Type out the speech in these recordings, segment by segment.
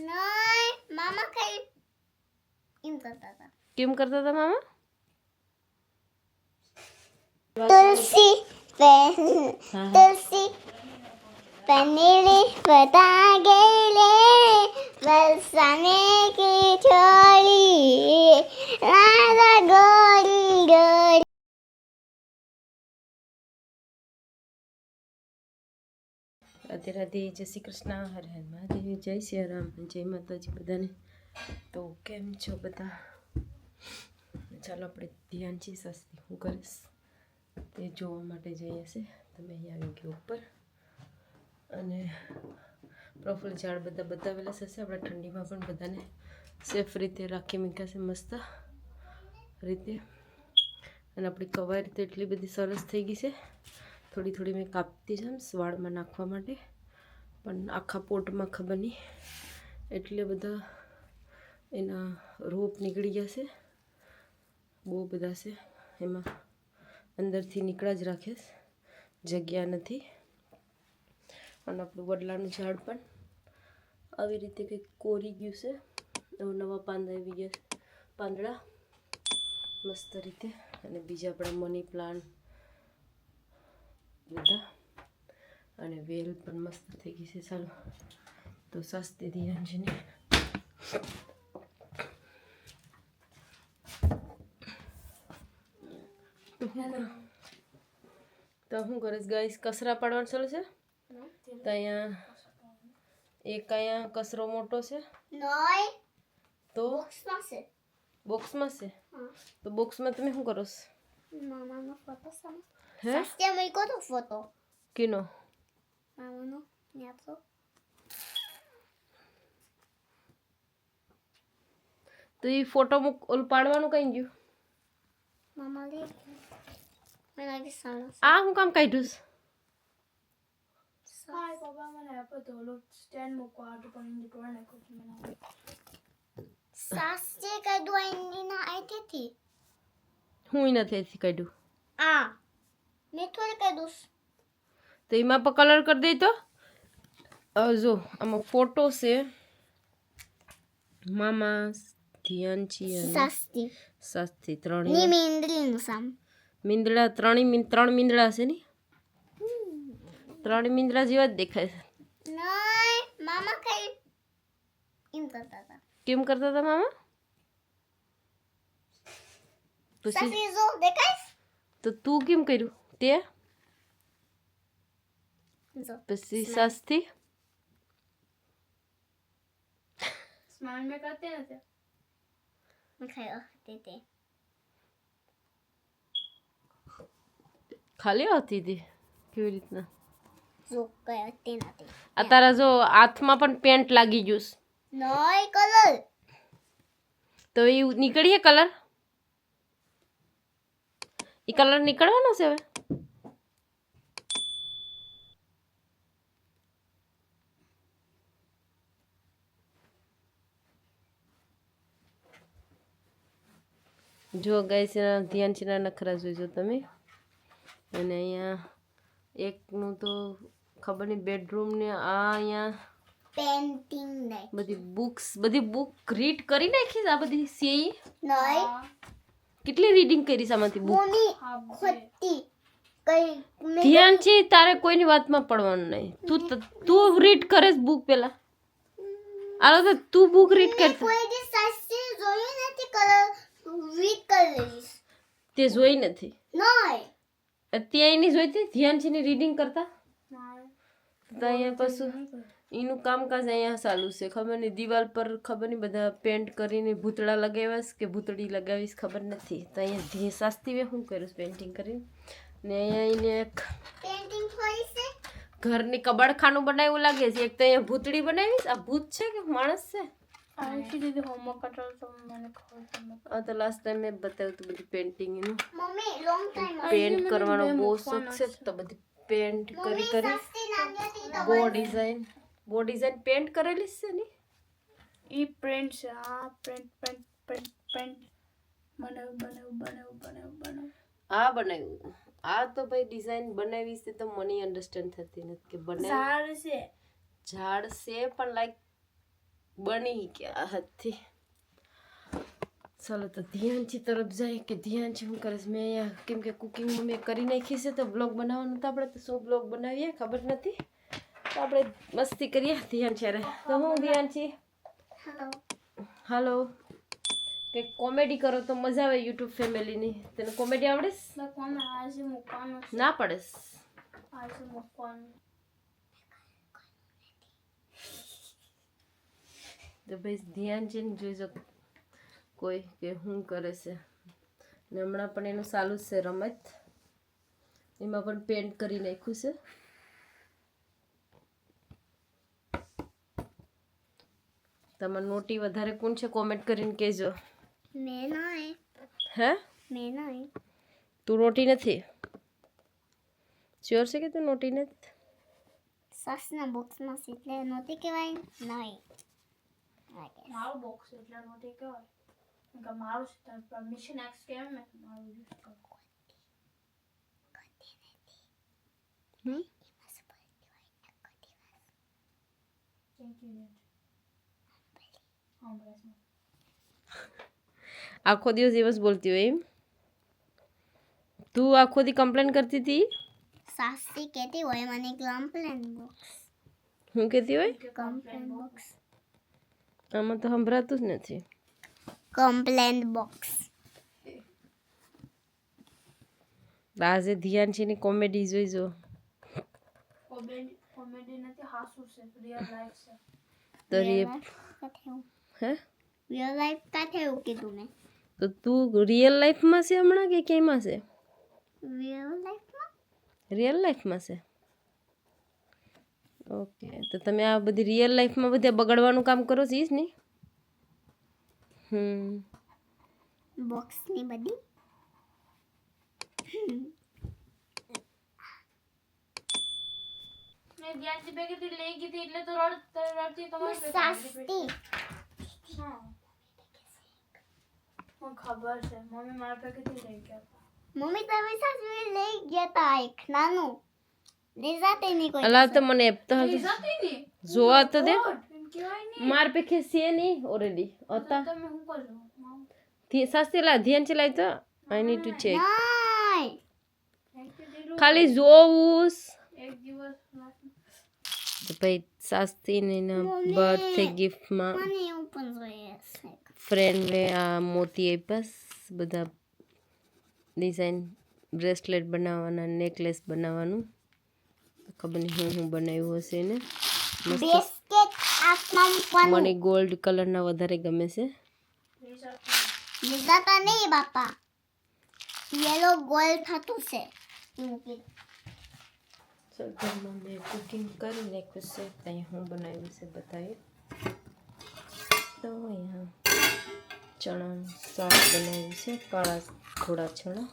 નહીં મામા કઈ એમ કરતા હતા કેમ કરતા હતા મામા તુલસી તુલસી પનીરી પતા ગયેલે વલસાને કે છોડી રાધા ગોરી ગોરી રાધે રાધે, જય શ્રી કૃષ્ણ, હર હર મહાદેવ, જય શ્રી રામ, જય માતાજી બધાને. તો કેમ છો બધા? ચાલો આપણે ધ્યાનથી સસ્તી, હું કરીશ. તે જોવા માટે જઈએ છે તમે અહીંયા આવી ગયો ઉપર. અને પ્રોફાઇલ ઝાડ બધા બતાવેલા છે, આપણે ઠંડીમાં પણ બધાને સેફ રીતે રાખી મૂક્યા છે, મસ્ત રીતે. અને આપણી કવાયત તો એટલી બધી સરસ થઈ ગઈ છે. થોડી થોડી મેં કાપતી જામ વાળમાં નાખવા માટે. પણ આખા પોટમાં ખબર નહીં. એટલે બધા એના રોપ નીકળી ગયા છે બહુ બધા છે. એમાં અંદરથી નીકળ્યા જ રાખે જગ્યા નથી. અને આપણું વડલાનું ઝાડ પણ આવી રીતે કંઈક કોરી ગયું છે. નવા નવા પાંદડા આવી ગયા છે. પાંદડા મસ્ત રીતે. અને બીજા આપણા મની પ્લાન્ટ બધા. અને વેલ પણ મસ્ત થઈ ગઈ છે. ચાલો તો સસ્તી ધ્યાન તો શું કરીશ ગાઈસ કચરા પાડવાનું ચાલુ છે? તો અહીંયા એક અહીંયા કચરો મોટો છે. તો? બોક્સમાં છે. બોક્સમાં છે? તો બોક્સમાં તમે શું કરો છો? મામાનો ફોટો હે? ફોટો. કીનો? મામાનો ત્યાં તો તો એ ફોટો મુક ઓલું પાડવાનું કઈ ગયું? મામા લે મેં લાગી સાણો આ હું કામ કાઢ્યું છે? હાય પપ્પા મને આપો તો ઓલો સ્ટેન્ડ મુકવા તો પણ એને તોડ નાખો છે મને. જે કાઢવા એની ના આઈ હતી હું નથી કાઢ્યું. આ. મેં થોડી કાઢું તો એમાં પણ કલર કરી દઈ તો. જો આમાં ફોટો છે. મામા ધ્યાન છીએ સાસ્તી. ત્રણ મીંદડા ત્રણેય મિન ત્રણ મીંદડા છે ને? ત્રણ મીંદડા જેવા જ દેખાય છે. મામા કઈ એમ કરતા હતા. કેમ કરતા હતા મામા? તો તું કેમ કર્યું? તે? પછી સાસથી સ્માઈલ મેં કરते નથી મેં ખાયો તે તે ખાલી હતી હતી કેવી રીતના આ તારા જો હાથમાં પણ પેન્ટ લાગી ગયું છે. નોય કલર તો એ નીકળીએ કલર એ કલર નીકળવાનો છે હવે? જો ગાઈસ એના ધ્યાન છે નખરા જોઈજો તમે. અને અહીંયા એકનું તો ખબર નહીં બેડરૂમ ને આ અહીંયા પેન્ટિંગ બધી બુક્સ બધી બુક રીડ કરી નાખી આ બધી સીઈ નોય કેટલી રીડિંગ કરી આમાંથી બુક ધ્યાન છે તારે કોઈની વાતમાં પડવાનું નહીં. તું તું રીડ કરે બુક પેલા. આલો તો તું બુક રીડ કર કોઈ દિવસ સાચી જોયું નથી કલર? વીક કલરીશ તે જોઈ નથી. નોય અત્યારે એની જોઈતી ધ્યાન છે રીડિંગ કરતા? તો અહીંયા પાછું એનું કામકાજ અહીંયા ચાલુ છે. ખબર નહીં દિવાલ પર ખબર નહીં બધા પેન્ટ કરીને ભૂતળા લગાવીશ કે ભૂતળી લગાવીશ ખબર નથી. તો અહીંયા ધ્યે શાસ્તી વે શું કર્યું પેન્ટિંગ કરીને? ને અહીંયા એને એક પેન્ટિંગ છે? ઘરની કબાડખાનું બનાવ્યું લાગે છે. એક તો અહીંયા ભૂતળી બનાવીશ. આ ભૂત છે કે માણસ છે? આખી દીદી હોમવર્ક કરતો તો મને ખબર છે આ તો લાસ્ટ ટાઈમ મેં બતાવ્યું હતું બધી પેન્ટિંગ એનું મમ્મી લોંગ ટાઈમ પેન્ટ કરવાનો બહુ શોખ છે તો બધી પેન્ટ કરી કરી બહુ ડિઝાઇન બો ડિઝાઇન પેન્ટ કરેલી છે ને ઈ પ્રિન્ટ છે આ પ્રિન્ટ પ્રિન્ટ પ્રિન્ટ પ્રિન્ટ બનાવ બનાવ્યું બનાવ્યું આ બનાવ્યું આ તો ભાઈ ડિઝાઇન બનાવી છે તો મને અન્ડરસ્ટેન્ડ થતી નથી કે બનાવ છે ઝાડ છે પણ લાઈક બની ગયા. હાથથી ચાલો તો ધ્યાનથી તરફ જાય કે ધ્યાનથી શું કરીશ? મેં અહીંયા કેમ કે કુકિંગમાં મેં કરી નાખી છે તો બ્લોગ બનાવવાનું તો આપણે તો શું બ્લોગ બનાવીએ ખબર નથી? તો આપણે મસ્તી કરીએ ધ્યાન છે અરે. તો હું ધ્યાન છે હલો હાલો કંઈક કોમેડી કરો તો મજા આવે યુટ્યુબ ફેમિલીની તને કોમેડી આવડે? છે? મેં કોને? આજે મૂકવાનું છે. ના પડે છે. આજે મૂકવાનું તો ભાઈ ધ્યાન છે ને જોઈ શકો કોઈ કે શું કરે છે. ને હમણાં પણ એનું ચાલુ જ છે રમત. એમાં પણ પેન્ટ કરી નાખ્યું છે. તમારે નોટી વધારે કોણ છે? કોમેન્ટ કરીને કહેજો. મેં નહીં હે? મેં નહીં તું નોટી નથી? શ્યોર છે કે તું નોટી નથી? સાસના બોક્સમાં છે એટલે નહોતી કહેવાય નહીં મારું બોક્સ એટલે નોટી કહેવાય કેમ કે મારું છે તારે પરમિશન એક્સ કેમ મેં મારું યુઝ કરું હમ આખો દિવસ દિવસ બોલતી હોય એમ તું આખો દી કમ્પ્લેન કરતી હતી સાસી કહેતી હોય મને કમ્પ્લેન બોક્સ હું કહેતી હોય કમ્પ્લેન બોક્સ આમાં તો સંભળાતું જ નથી કમ્પ્લેન બોક્સ આજે ધ્યાન છે ને કોમેડી જોઈજો કોમેડી કોમેડી નથી હાસુ છે રિયલ લાઈફ છે તો રે હે રિયલ લાઈફ કાંઠે એવું કીધું મેં તો તું રિયલ લાઈફમાં છે હમણાં કે કેમાં છે રિયલ લાઈફમાં રિયલ લાઈફમાં છે ઓકે તો તમે આ બધી રિયલ લાઈફમાં બધા બગાડવાનું કામ કરો છો ને હમ. બોક્સ હમ બોક્સની બધી. મેં ધ્યાનથી ભેગીથી લઈ ગઈ હતી એટલે તો રડ રડતી તમારી સાસ્તી. હા. મને ખબર છે. મમ્મી મારા ભેગીથી લઈ ગયા મમ્મી તમે સાસુ લઈ ગયા તા એક નાનું. અલા તો મને જોવા તો દે માર પેખે ખેસીએ નહીં ઓલરેડી હતા તમે શું કરજો મામ, થી સાસ્તી લા ધ્યાન ચલાય તો આઈ નીડ ટુ ચેક ખાલી જોવું એક દિવસ તો ભાઈ શાસ્ત્રીના બર્થડે ગિફ્ટમાં ફ્રેન્ડે આ મોતી બસ બધા ડિઝાઇન બ્રેસલેટ બનાવવાના નેકલેસ બનાવવાનું ખબર નહીં હું હું બનાવ્યું હશે એને મસ્ત બિસ્કિટ આસમાન મૂકવાનું મને ગોલ્ડ કલરના વધારે ગમે છે લઈ જતી લીધાતા નહીં બાપા યેલો ગોલ થતું છે એ મૂકી દો. ચાલ ઘરમાં મેં કુકિંગ કરી નાખ્યું છે ત્યાં હું બનાવ્યું છે બતાવીએ તો અહીંયા ચણાનું શાક બનાવ્યું છે કાળા થોડા ચણા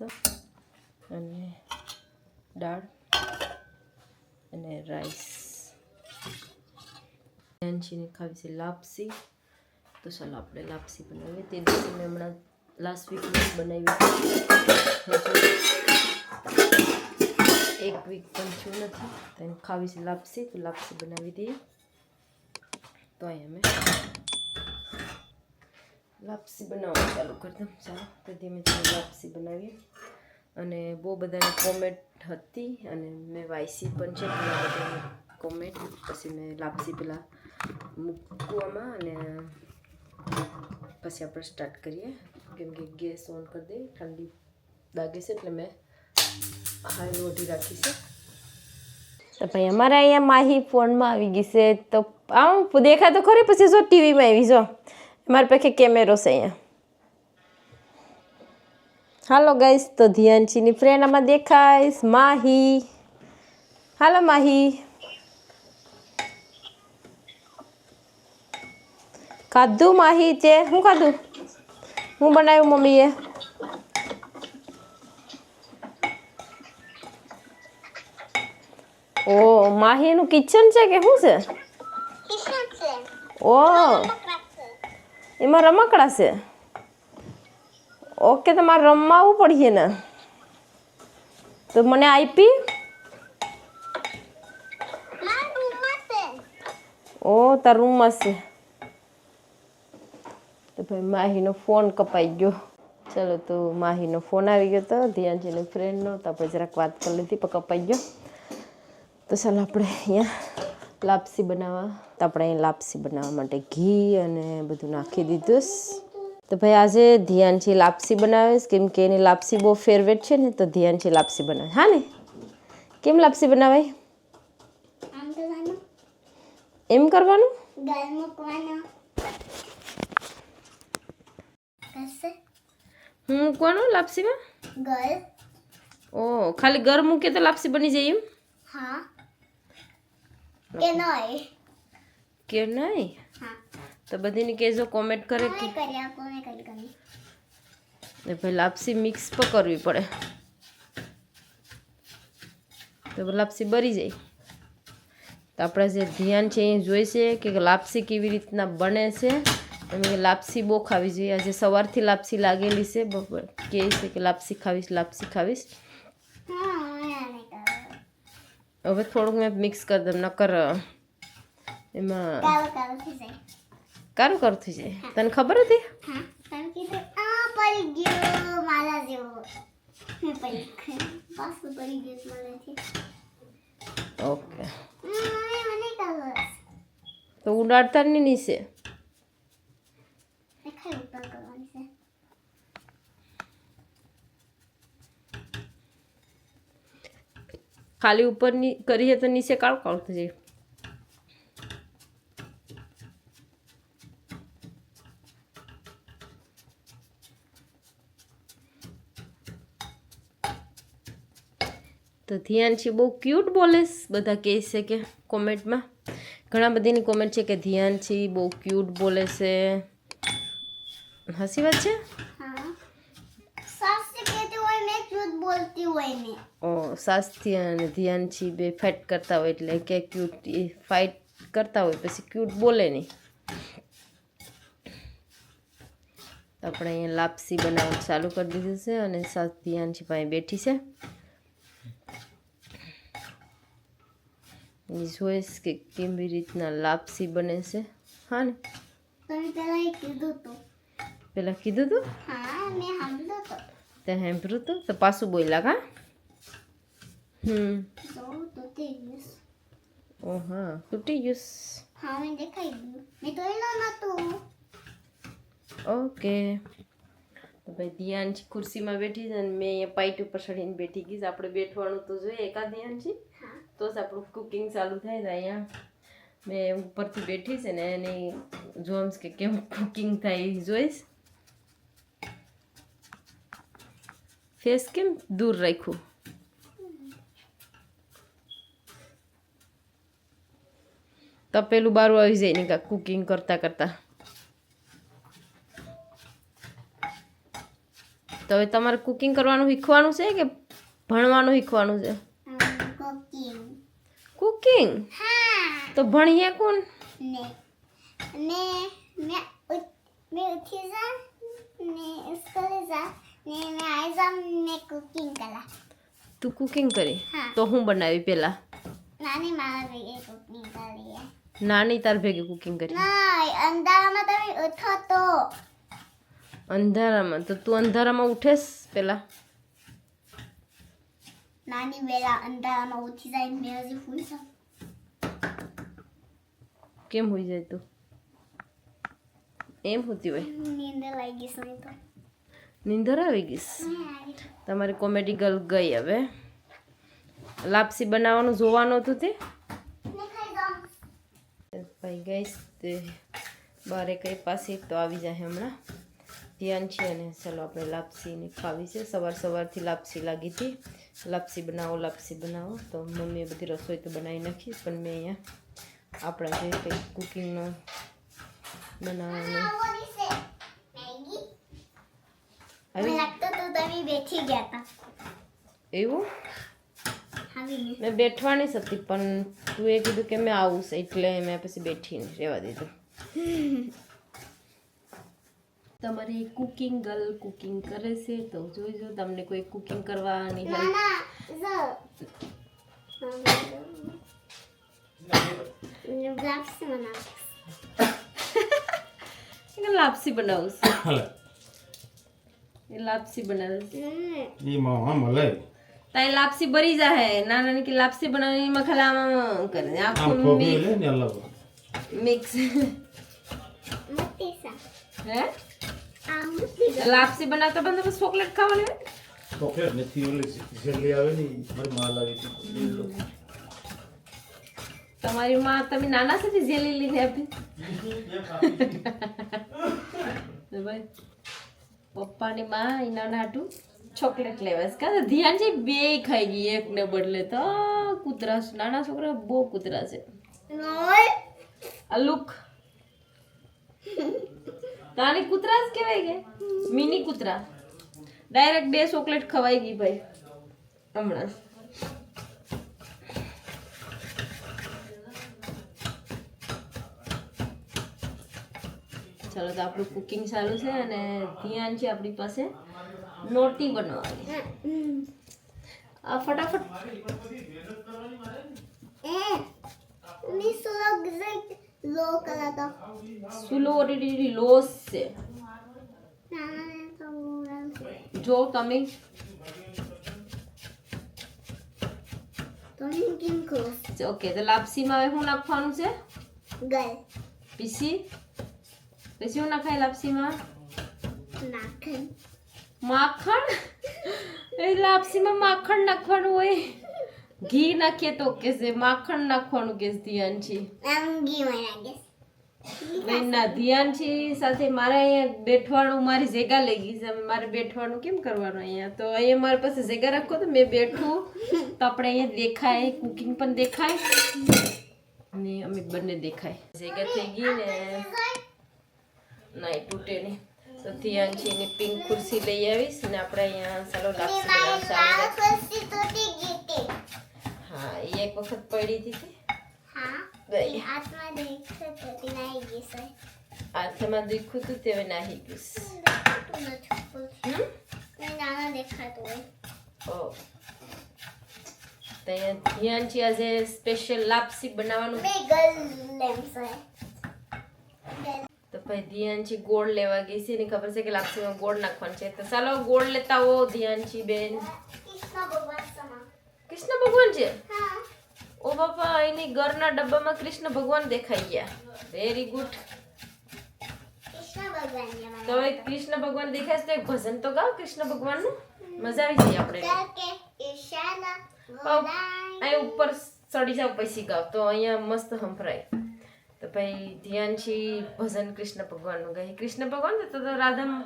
મસ્ત અને દાળ અને રાઈસ નાનશીને ખાવી છે લાપસી. તો ચાલો આપણે લાપસી બનાવીએ. તે દિવસે મેં હમણાં લાસ્ટ વીકમાં બનાવી એક વીક પણ થયું નથી. તો ખાવી છે લાપસી. તો લાપસી બનાવી દઈએ. તો અહીંયા અમે લાપસી બનાવવાનું ચાલુ કરી દઉં. ચાલો, તો ધીમે ધીમે લાપસી બનાવીએ. અને બહુ બધાની કોમેન્ટ હતી અને મેં વાયસી પણ છે કોમેન્ટ. પછી મેં લાપસી પેલા મૂકવામાં અને પછી આપણે સ્ટાર્ટ કરીએ. કેમ કે ગેસ ઓન કરી દઈએ, ઠંડી લાગે છે એટલે મેં હાઈ વધી રાખી છે. તો ભાઈ, અમારા અહીંયા માહી ફોનમાં આવી ગઈ છે. તો આમ દેખાતો ખરી, પછી જો ટીવીમાં આવી જો. મારી પાસે કેમેરો છે અહીંયા. હાલો ગાઈસ તો ધ્યાનચીની ફ્રેન્ડ આમાં દેખાઈશ માહી. હાલો માહી. ખાધું માહી તે? શું ખાધું? હું બનાવ્યું મમ્મીએ? ઓ માહીનું કિચન છે કે શું છે? ઓ. એમાં રમકડા છે. ઓકે, તમારે રમવા પડીએ ને. તો મને આપી. ઓ, તાર રૂમમાં છે. તો ભાઈ, માહીનો ફોન કપાઈ ગયો. ચલો, તો માહીનો ફોન આવી ગયો તો ધ્યાનજીનો ફ્રેન્ડનો તો આપણે જરાક વાત કરી લીધી, પણ કપાઈ ગયો. તો ચાલો, આપણે અહીંયા લાપસી બનાવવા. તો આપણે લાપસી બનાવવા માટે ઘી અને બધું નાખી દીધું તો ભાઈ આજે ધ્યાનથી લાપસી બનાવીશ. કેમ કે એની લાપસી બહુ ફેવરેટ છે ને તો ધ્યાનથી લાપસી બનાવે હા ને? કેમ લાપસી બનાવાય? એમ કરવાનું? હું મૂકવાનું લાપસીમાં? ઓ ખાલી ગર મૂકે તો લાપસી બની જાય એમ? હા. કે નહીં કે નહીં તો બધીને કહેજો કોમેન્ટ કરે કે ને ભાઈ લાપસી મિક્સ પણ કરવી પડે. તો લાપસી બરી જાય. તો આપણે જે ધ્યાન છે એ જોઈશે કે લાપસી કેવી રીતના બને છે. એમ લાપસી બહુ ખાવી જોઈએ. આજે સવારથી લાપસી લાગેલી છે. બપોર કહે છે કે લાપસી ખાવીશ લાપસી ખાવીશ. હવે થોડુંક મેં મિક્સ કરી દઉં નકર એમાં કારું કરું થઈ જાય. તને ખબર હતી? ઓકે. તો ઉડાડતા નહીં નીચે મેં ખાઈ ઉપર કરવાની છે ખાલી ઉપરની કરીએ તો નીચે કાળું કાળું થઈ જાય તો ધ્યાનથી બહુ ક્યુટ બોલેસ બધા કહે છે કે કોમેન્ટમાં. ઘણા બધીની કોમેન્ટ છે કે ધ્યાનથી બહુ ક્યુટ બોલે છે. હસી વાત છે? બોલતી હોય ને. ઓ સાસ્તી અને ધ્યાનથી બે ફાઇટ કરતા હોય એટલે કે ક્યુટ ફાઇટ કરતા હોય પછી ક્યુટ બોલે નહીં. આપણે અહીંયા લાપસી બનાવવાનું ચાલુ કરી દીધું છે અને સાસ ધ્યાનથી પાસે બેઠી છે. જોઈશ કે કેવી રીતના લાપસી બને છે. હા ને? તમે પહેલાં કીધું તું. પહેલાં કીધું હતું હા મેં સાંભળ્યું હતું તે સાંભળ્યું તું તો પાછું બોલ્યા કા હમ ઓ હા તૂટી ગયું હા મેં દેખાઈ ગયું મેં તો એનો નતું ઓકે તો ભાઈ ધ્યાનજી ખુરશીમાં બેઠી છે અને મેં અહીંયા પાઇટ ઉપર ચડીને બેઠી ગઈ આપણે બેઠવાનું તો જોઈએ એકા ધ્યાનજી તો જ આપણું કુકિંગ ચાલુ થાય છે અહીંયા। મેં ઉપરથી બેઠી છે ને એની જોમ્સ કે કેમ કુકિંગ થાય એ જોઈશ ફેસ કેમ દૂર રાખ્યું તપેલું બારું આવી જાય ને કાંઈક કુકિંગ કરતાં કરતાં તો હવે તમારે કુકિંગ કરવાનું શીખવાનું છે કે ભણવાનું શીખવાનું છે કુકિંગ તો ભણીએ કોણ ને મે ઉઠ- ઉઠી જા ને સ્કૂલે જા તું કુકિંગ કરી. તો હું બનાવી પહેલા નાની મારા ભેગે કુકિંગ કરી નાની તાર ભેગી કુકિંગ કરી? અંધારામાં તમે ઉઠો તો. અંધારામાં? તો તું અંધારામાં ઉઠેસ પેલા? નાની વેલા અંધારામાં ઉઠી જાય મેં હજી ફૂલ છું કેમ હોઈ જાય તું? એમ હોતી હોય. નીંદ લાગી ગઈ તો. નીંદર આવી ગઈશ તમારી કોમેડી ગર્લ ગઈ હવે. લાપસી બનાવવાનું જોવાનું હતું તે? ભાઈ ગઈશ તે બારે કઈ પાસે તો આવી જાય હમણાં. ધ્યાન છે અને ચાલો આપણે લાપસીને ખાવી છે. સવાર સવારથી લાપસી લાગી હતી. લાપસી બનાવો લાપસી બનાવો. તો મમ્મીએ બધી રસોઈ તો બનાવી નાખી, પણ મેં અહીંયા આપણા જે કંઈ કુકિંગનો બનાવવાનું આવી લાગતું તો તમે બેઠી ગયા હતા એવું? મેં બેઠવાની જ હતી પણ તું એ કીધું કે મેં આવું છે એટલે મેં પછી બેઠીને રહેવા દીધું તમારી કુકિંગ ગર્લ કુકિંગ કરે છે તો જોઈજો તમને કોઈ કુકિંગ કરવાની ના help. ના લાપસી બનાવ કે લાપસી બનાવું છું. હાલે એ લાપસી બનાવે છે મમ્મી એ માં મળે તાઈ લાપસી બરી જાહે નાના ની લાપસી બનાવી એમાં ખાલી આમાં કરે આમ આખું ખોબી લે ને અલગ મિક્સ મોટી સા હે આ મોટી લાપસી બનાવતા બંધ બસ ચોકલેટ ખાવાની હોય? ચોકલેટ નથી ઓલી છેલ્લી આવે ને ઈ મારી માં લાવી હતી તમારી માં તમે નાના સુધી જેલી લઈને આપી તો ભાઈ પપ્પાની માં એ નાના હાટું ચોકલેટ લેવાસ કાં ધ્યાન છે બે ખાઈ ગઈ એક ને બદલે તો કૂતરા છે. નાના છોકરા બહુ કૂતરા છે. લુક તાની કૂતરા જ કહેવાય કે? મિની કૂતરા. ડાયરેક્ટ બે ચોકલેટ ખવાઈ ગઈ ભાઈ. હમણાં. ચલો તો આપણું કુકિંગ ચાલુ છે અને ધ્યાન છે આપણી પાસે નોટી બનાવવાની. આ ફટાફટ. સોલો ઓલરેડી લોસ છે. જો તમે ઓકે તો લાપસીમાં હવે શું નાખવાનું છે? ગલ પીસી. પછી શું નાખાય લાપસીમાં નાખન માખણ એ લાપસીમાં માખણ નાખવાનું હોય ઘી નાખીએ તો કે છે માખણ નાખવાનું કે છે માં લાગે ના ધ્યાનથી સાથે મારે અહીંયા બેઠવાનું મારી જગ્યા લઈ ગઈ છે મારે બેઠવાનું કેમ કરવાનું અહીંયા તો અહીંયા મારી પાસે જગ્યા રાખો તો મેં બેઠું તો આપણે અહીંયા દેખાય કુકિંગ પણ દેખાય અને અમે બંને દેખાય જગ્યા થઈ ગઈ ને ના એ તૂટે નહીં. તો ધ્યાનથી પિંક ખુરશી લઈ આવીશ ને આપણે અહીંયા ચાલો લાપસી હા એ એક વખત પડી હતી હાથમાં છે. દુખ્યું હતું તે હવે નાહી ગયું ઓ. અહીંયા આજે સ્પેશિયલ લાપસી બનાવવાનું. છે. તો ભાઈ ધ્યાનથી ગોળ લેવા ગઈ છે ને ખબર છે કે લાપસીમાં ગોળ નાખવાનું છે. તો ચાલો ગોળ લેતા હો ધ્યાનથી બેન. કૃષ્ણ ભગવાન છે? ઓ બાપા એની ઘરના ડબ્બામાં કૃષ્ણ ભગવાન દેખાઈ ગયા. વેરી ગુડ તો કૃષ્ણ ભગવાન દેખાય છે તો એક ભજન તો ગાવ કૃષ્ણ ભગવાનનું? મજા આવી જાય આપણે. કરકે ઈશાના પાઉં. ગોદાઈ અહીં ઉપર ચડી જાવ પછી ગાવ. તો અહીંયા મસ્ત સંભળાય. ભાઈ ધ્યાનથી ભજન કૃષ્ણ ભગવાનનું ગાય. કૃષ્ણ ભગવાન તો તો રાધા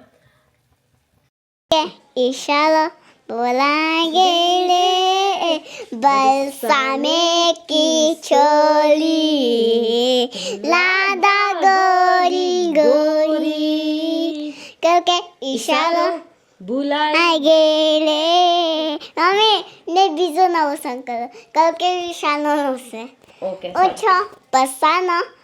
ઈશાલા બોલાગે રે બલસામે કી છોલી. લાદા ગોરી ગોરી. કરકે ઈશાલા આગે રે અમે ને બીજો નવો સંકલ્પ. કે ઈશાનો હશે. ઓકે ઓછો પસાનો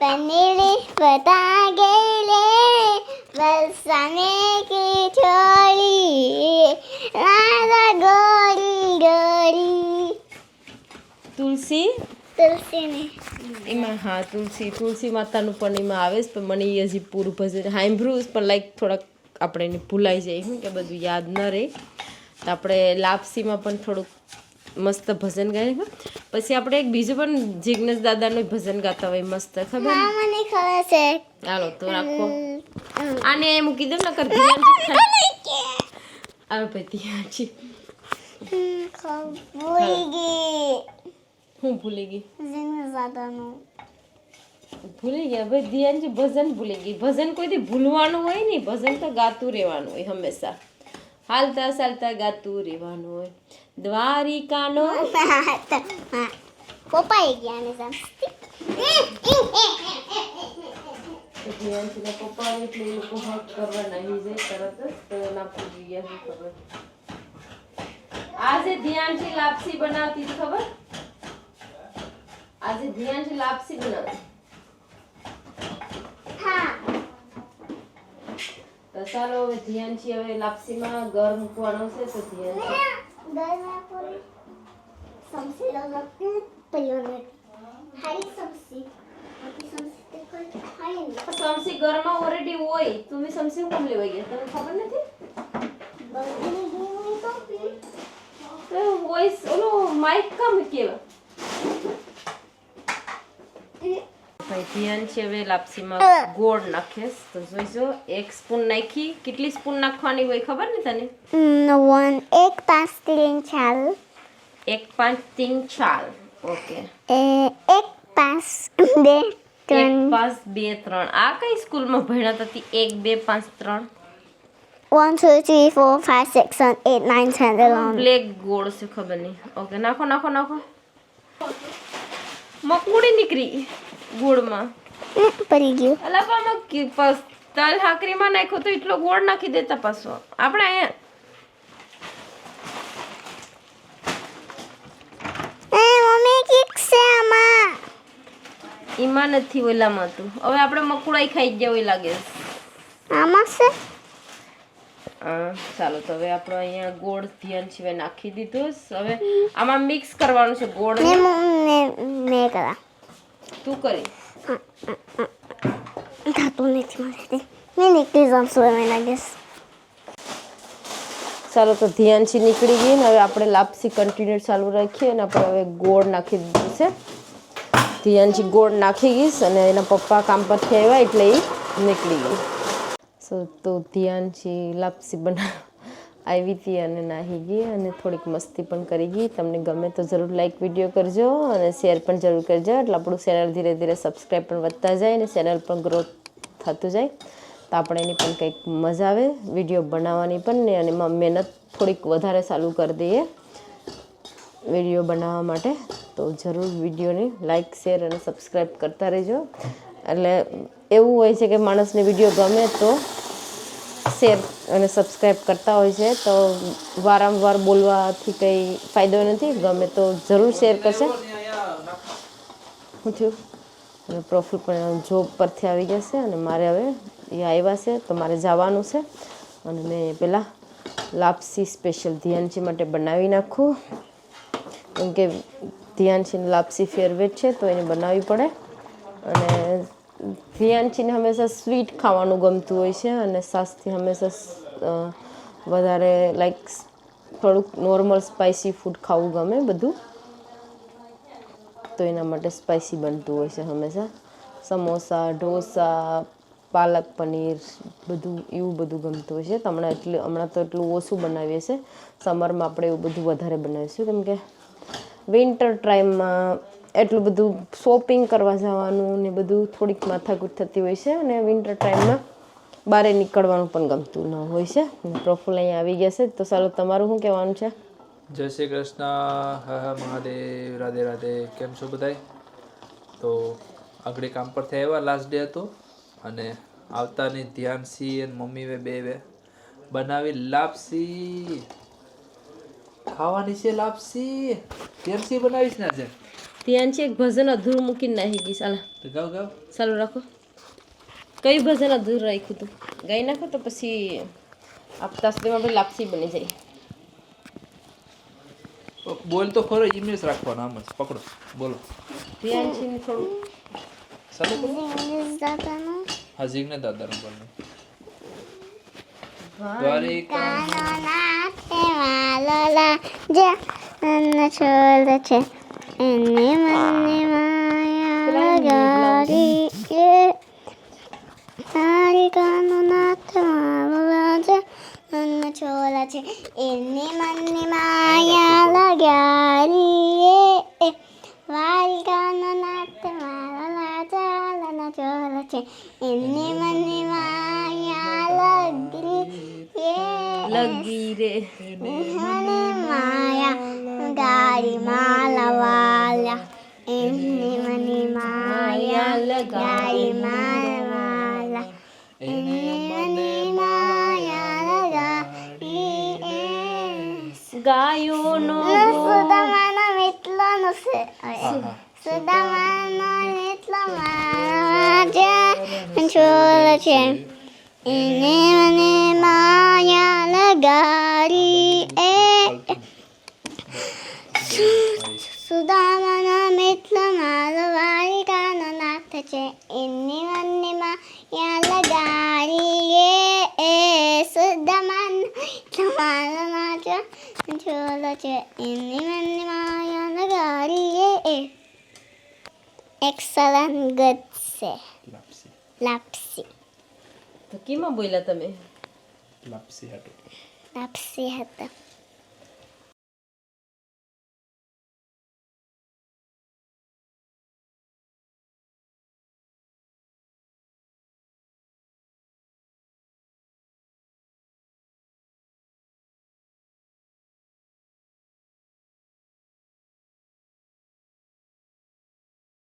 પનીરી બતા ગયેલે વલસાને કે છોડી રાધા ગોરી ગોરી. તુલસી? તુલસીની. એમાં હા તુલસી. તુલસી માતાનું પણ એમાં આવે છે પણ મને એ હજી પૂરું ભજન સાંભળ્યું પણ લાઈક થોડાક આપણે એને ભૂલાઈ જાય શું કે બધું યાદ ન રહે. તો આપણે લાપસીમાં પણ થોડુંક મસ્ત ભજન ગાય પછી આપણે એક બીજું પણ જિગ્નેશ દાદાનું ભજન ગાતા હોય મસ્ત ખબર? મને ખબર છે. હાલો તો રાખો. આને મૂકી દઉં ને કરતી હાલો ભાઈ હાચી ભૂલી ગઈ. હું ભૂલી ગઈ? જિગ્નેશ દાદાનું. ભૂલી ગયા ભાઈ ધ્યાનજી ભજન ભૂલી ગઈ. ભજન કોઈથી ભૂલવાનું હોય નહીં ભજન તો ગાતું રહેવાનું હોય હંમેશા. હાલતા ચાલતા ગાતું રહેવાનું હોય. દ્વારિકાનો પપ્પાએ ગયા ને સમ પપ્પા એટલે એ લોકો હક કરવા નહીં જાય તરત જ તો ના પૂરી ગયા શું ખબર. આજે ધ્યાનથી લાપસી બનાવતી ખબર? આજે ધ્યાનથી લાપસી બનાવતી. હા. તો ચાલો હવે ધ્યાનથી હવે લાપસીમાં ઘર મૂકવાનો છે તો ધ્યાન સમસી ઘરમાં ઓલરેડી હોય. તમે સમસી કેમ લેવા ગયા? તમને ખબર નથી? તો વોઇસ ઓલો માઇક કામ કેવા? ધ્યાન છે હવે લાપસીમાં ગોળ નાખીશ. તો જોઈજો એક સ્પૂન નાખી. કેટલી સ્પૂન નાખવાની હોય ખબર ને તને? વન એક પાંચ તીન ચાલ. એક પાંચ તીન ચાર ઓકે. એક પાંચ બે ત્રણ. પાંચ બે ત્રણ. આ કઈ સ્કૂલમાં ભણ્યા હતી એક બે પાંચ ત્રણ. One two three four five six seven eight nine ten eleven black ગોળ છે ખબર નહીં. ઓકે નાખો નાખો નાખો. મકુડી નીકળી. ગોળમાં. પડી ગયું. અલા પણ તલ હાકરીમાં નાખ્યો તો એટલો ગોળ નાખી દેતા પાછો. આપણે અહીંયા ઈમાં નથી ઓલામાં તું. હવે આપણે મકુડાઈ ખાઈ ગયા હોય લાગે. આમાં છે? હા ચાલો તો હવે આપણે અહીંયા ગોળ ધ્યાન સિવાય નાખી દીધું હવે આમાં મિક્સ કરવાનું છે ગોળ મેં મેં મેં કરા તું કરે. થતું નથી મારાથી મેં નીકળી જાઉં છું એમ લાગે છે. ચાલો તો ધ્યાનથી નીકળી ગઈ ને હવે આપણે લાપસી કન્ટિન્યુ ચાલુ રાખીએ અને આપણે હવે ગોળ નાખી દીધું છે. ધ્યાનથી ગોળ નાખી ગઈશ અને એના પપ્પા કામ પરથી આવ્યા એટલે એ નીકળી ગઈ. સો તો ધ્યાનથી લાપસી બના આવી હતી અને નાહી ગઈ અને થોડીક મસ્તી પણ કરી ગઈ. તમને ગમે તો જરૂર લાઇક વીડિયો કરજો અને શેર પણ જરૂર કરજો. એટલે આપણું ચેનલ ધીરે ધીરે સબસ્ક્રાઈબ પણ વધતા જાય અને ચેનલ પણ ગ્રોથ થતું જાય. તો આપણે એની પણ કંઈક મજા આવે વીડિયો બનાવવાની પણ ને અને મહેનત થોડીક વધારે ચાલુ કરી દઈએ વીડિયો બનાવવા માટે. તો જરૂર વિડીયોને લાઇક શેર અને સબસ્ક્રાઈબ કરતા રહેજો. એટલે એવું હોય છે કે માણસને વીડિયો ગમે તો શેર અને સબસ્ક્રાઈબ કરતા હોય છે, તો વારંવાર બોલવાથી કંઈ ફાયદો નથી? ગમે તો જરૂર શેર કરશે. શું થયું? અને પ્રોફિટ પણ જોબ પરથી આવી ગયા છે અને મારે હવે એ આવ્યા છે, તો મારે જવાનું છે. અને મેં પહેલાં લાપસી સ્પેશિયલ ધ્યાનચી માટે બનાવી નાખું. કેમ કે ધ્યાનચીને લાપસી ફેરવેટ છે, તો એને બનાવવી પડે. અને ધ્યાનચીને હંમેશા સ્વીટ ખાવાનું ગમતું હોય છે અને સાસથી હંમેશા વધારે લાઈક થોડુંક નોર્મલ સ્પાઇસી ફૂડ ખાવું ગમે બધું. તો એના માટે સ્પાઇસી બનતું હોય છે હંમેશા. સમોસા, ઢોસા, પાલક પનીર, બધું, એવું બધું ગમતું હોય છે. તો હમણાં એટલું, હમણાં તો એટલું ઓછું બનાવીએ છીએ સમરમાં આપણે એવું બધું વધારે બનાવીશું. કેમ કે વિન્ટર ટાઈમમાં એટલું બધું શોપિંગ કરવા જવાનું ને બધું થોડીક માથાકૂટ થતી હોય છે અને વિન્ટર ટાઈમમાં બહાર નીકળવાનું પણ ગમતું ન હોય છે. પ્રોફુલ અહીંયા આવી ગયા છે. તો ચાલો તમારું શું કહેવાનું છે? જય શ્રી કૃષ્ણ. હા હા, મહાદેવ. રાધે રાધે. કેમ છો બધાય? તો આગળ કામ પર થયા આવ્યા લાસ્ટ ડે હતો. અને આવતાની ધ્યાનસી અને મમ્મી વે બે વે બનાવી લાપસી ખાવાની છે લાપસી ધ્યાનસી બનાવીશ ને આજે? ત્યાં છે એક ભજન અધૂરું મૂકીને નાખી ગઈ સાલા તો ગાવ ગાવ. ચાલુ રાખો. કયું ભજન અધૂરું રાખ્યું તું? ગાઈ નાખો તો પછી આપતા સુધી આપણે લાપસી બની જાય. બોલ તો ખરો ઇમેજ રાખવાનો આમ જ. પકડો. બોલો. ધ્યાન છે થોડું. ચાલો હા જીગને દાદાનું બોલનું દ્વારિકા. નાથે વાલલા જે અન્ન છોડ છે. એને મને માયા લગાડી કે તારી કાનો નાથ વાલલા જે અન્ન છોડ છે એને મને માયા લગાડી એ વારી કાનો નાથ વાલલા ચાલના છોડ છે એને મને માયા લગી એ લગી રે મને માયા ગાડી માલા વાલા એમને મને માયા માલા લગાડી એ ગાયોનો સુદામાનો મિત્રનો છે સુદામાનો મિત્ર મારા છોલ છે એને મને માયા લગાડી એ સુદામાનો મિત્ર મારો વાલિકાનો નાથ છે એની મને માયા લગાડી એ સુદામાનો મિત્ર મારો નાથ છોલ છે એની મને માયા લગાડી એ એક્સલન્ટ ગુડ છે લાપસી લાપસી તો કેમાં બોલ્યા તમે લાપસી હાટું લાપસી હતા